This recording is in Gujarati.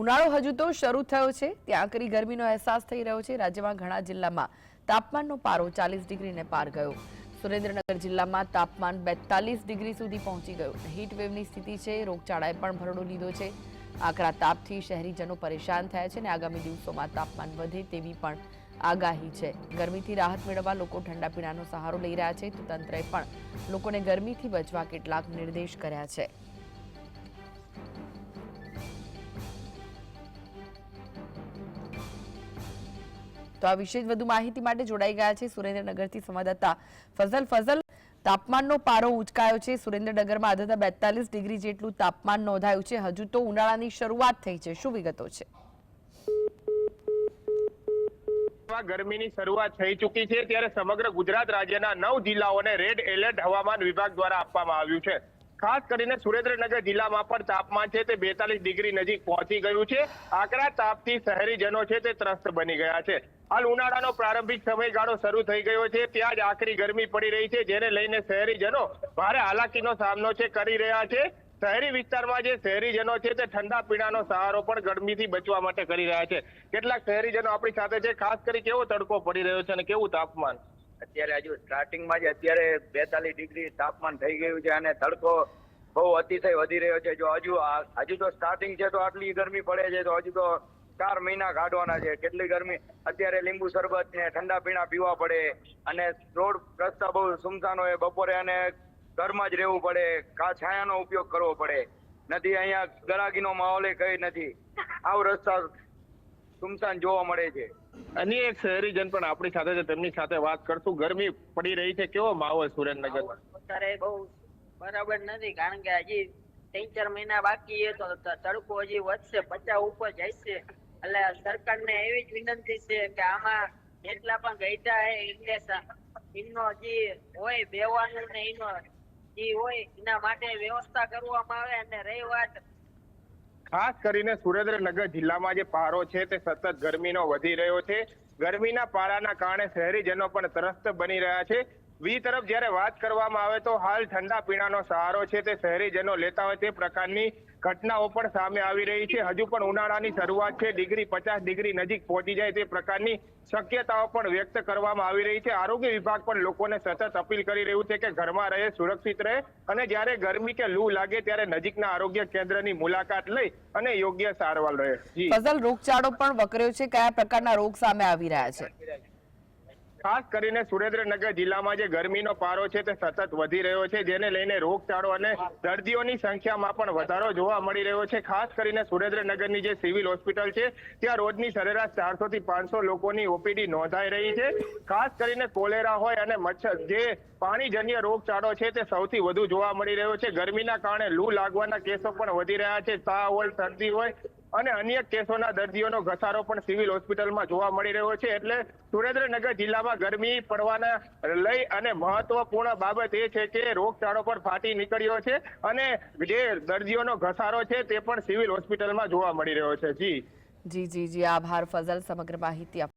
ઉનાળો હજુ તો શરૂ થયો છે. ત્યાં કરી ગરમીનો અહેસાસ થઈ રહ્યો છે. રાજ્યમાં ઘણા જિલ્લામાં તાપમાનનો પારો ચાલીસ ડિગ્રીને પાર ગયો. સુરેન્દ્રનગર જિલ્લામાં તાપમાન બેતાલીસ ડિગ્રી સુધી પહોંચી ગયું. હીટવેવની સ્થિતિ છે. રોગચાળાએ પણ ભરડો લીધો છે. આકરા તાપથી શહેરીજનો પરેશાન થયા છે અને આગામી દિવસોમાં તાપમાન વધે તેવી પણ આગાહી છે. ગરમીથી રાહત મેળવવા લોકો ઠંડા પીણાનો સહારો લઈ રહ્યા છે. તો તંત્રએ પણ લોકોને ગરમીથી બચવા કેટલાક નિર્દેશ કર્યા છે. તો આ વિશે વધુ માહિતી માટે જોડાઈ ગયા છે સુરેન્દ્રનગરથી સંવાદદાતા ફઝલ. ફઝલ, તાપમાનનો પારો ઉંચકાયો છે. સુરેન્દ્રનગરમાં અધતા બેતાલીસ ડિગ્રી જેટલું તાપમાન નોંધાયું છે. હજુ તો ઉનાળાની શરૂઆત થઈ છે. શું વિગતો છે? ગરમીની શરૂઆત થઈ ચૂકી છે. ત્યારે સમગ્ર ગુજરાત રાજ્યના નવ જિલ્લાઓને રેડ એલર્ટ હવામાન વિભાગ દ્વારા આપવામાં આવ્યું છે. ખાસ કરીને સુરેન્દ્રનગર જિલ્લામાં પણ તાપમાન છે તે બેતાલીસ ડિગ્રી નજીક પહોંચી ગયું છે. આકરા તાપથી શહેરીજનો છે તે ત્રસ્ત બની ગયા છે. હાલ ઉનાળાનો પ્રારંભિક સમયગાળો શરૂ થઈ ગયો છે. ત્યાં જ આકરી ગરમી પડી રહી છે, જેને લઈને શહેરીજનો ભારે હાલાકીનો સામનો છે કરી રહ્યા છે. શહેરી વિસ્તારમાં જે શહેરીજનો છે તે ઠંડા પીણાનો સહારો પણ ગરમીથી બચવા માટે કરી રહ્યા છે. કેટલાક શહેરીજનો આપણી સાથે છે, ખાસ કરી કેવો તડકો પડી રહ્યો છે અને કેવું તાપમાન? અત્યારે હજુ સ્ટાર્ટિંગમાં જ અત્યારે બેતાલીસ ડિગ્રી તાપમાન થઈ ગયું છે અને તડકો બહુ અતિશય વધી રહ્યો છે. જો હજુ હજુ તો સ્ટાર્ટિંગ છે તો આટલી ગરમી પડે છે તો હજુ તો ચાર મહિના કાઢવાના છે. કેટલી ગરમી? અત્યારે લીંબુ શરબત ને ઠંડા પીણા પીવા પડે અને રોડ રસ્તા બહુ સુમસાન હોય, બપોરે અને ઘરમાં જ રહેવું પડે. કા છાયાનો ઉપયોગ કરવો પડે. નથી, અહીંયા ગરાગીનો માહોલ કઈ નથી. આવ રસ્તા સુમસાન જોવા મળે છે. અને એક શહેરીજન પણ આપણી સાથે છે તેમની સાથે વાત કરશું. ગરમી પડી રહી છે કેવો માહોલ સુરેન્દ્રનગર? અત્યારે બહુ બરાબર નથી કારણ કે હજી ત્રણ ચાર મહિના બાકી છે તો તડકો હજી વધશે પચાસ ઉપર જશે એટલે સરકારને એવી જ વિનંતી છે કે આમાં જેટલા પણ ગઈતા હે એટલે એમનો જે હોય બેવાનું ને એનો જે હોય એના માટે વ્યવસ્થા કરવામાં આવે અને રહી વાત ખાસ કરીને સુરેન્દ્રનગર જિલ્લામાં જે પારો છે તે સતત ગરમીનો વધી રહ્યો છે. ગરમીના પારાના કારણે શહેરીજનો પણ ત્રસ્ત બની રહ્યા છે. વી તરફ જ્યારે વાત કરવામાં આવે તો હાલ ઠંડા પીણાનો સહારો છે તે શહેરીજનો લેતા હોય તે પ્રકારની ઘટનાઓ પણ સામે આવી રહી છે. હજુ પણ ઉનાળાની શરૂઆત છે. ડિગ્રી પચાસ ડિગ્રી નજીક પહોંચી જાય તે પ્રકારની શક્યતાઓ પણ વ્યક્ત કરવામાં આવી રહી છે. આરોગ્ય વિભાગ પણ લોકોને સતત અપીલ કરી રહ્યું છે કે ઘરમાં રહે, સુરક્ષિત રહે અને જ્યારે ગરમી કે લૂ લાગે ત્યારે નજીકના આરોગ્ય કેન્દ્રની મુલાકાત લઈ અને યોગ્ય સારવાર રહે ફસલ રોગચાળો પણ વકર્યો છે. કયા પ્રકારના રોગ સામે આવી રહ્યા છે? ખાસ કરીને સુરેન્દ્રનગર જિલ્લામાં જે ગરમીનો પારો છે તે સતત વધી રહ્યો છે, જેને લઈને રોગચાળો અને દર્દીઓની સંખ્યામાં પણ વધારો જોવા મળી રહ્યો છે. ખાસ કરીને સુરેન્દ્રનગરની જે સિવિલ હોસ્પિટલ છે, ત્યાં રોજની સરેરાશ ચારસો થી પાંચસો લોકોની ઓપીડી નોંધાઈ રહી છે. ખાસ કરીને કોલેરા હોય અને મચ્છર, જે પાણીજન્ય રોગચાળો છે તે સૌથી વધુ જોવા મળી રહ્યો છે. ગરમીના કારણે લૂ લાગવાના કેસો પણ વધી રહ્યા છે. તાવ હોય શરદી હોય અને અન્ય કેસોના દર્દીઓનો ઘસારો પણ સિવિલ હોસ્પિટલમાં જોવા મળી રહ્યો છે. એટલે સુરેન્દ્રનગર જિલ્લામાં ગરમી પડવાના લઈ અને મહત્વપૂર્ણ બાબત એ છે કે રોગચાળો પણ ફાટી નીકળ્યો છે અને જે દર્દીઓનો ઘસારો છે તે પણ સિવિલ હોસ્પિટલમાં જોવા મળી રહ્યો છે. જી. જી જી જી. આભાર ફઝલ સમગ્ર માહિતી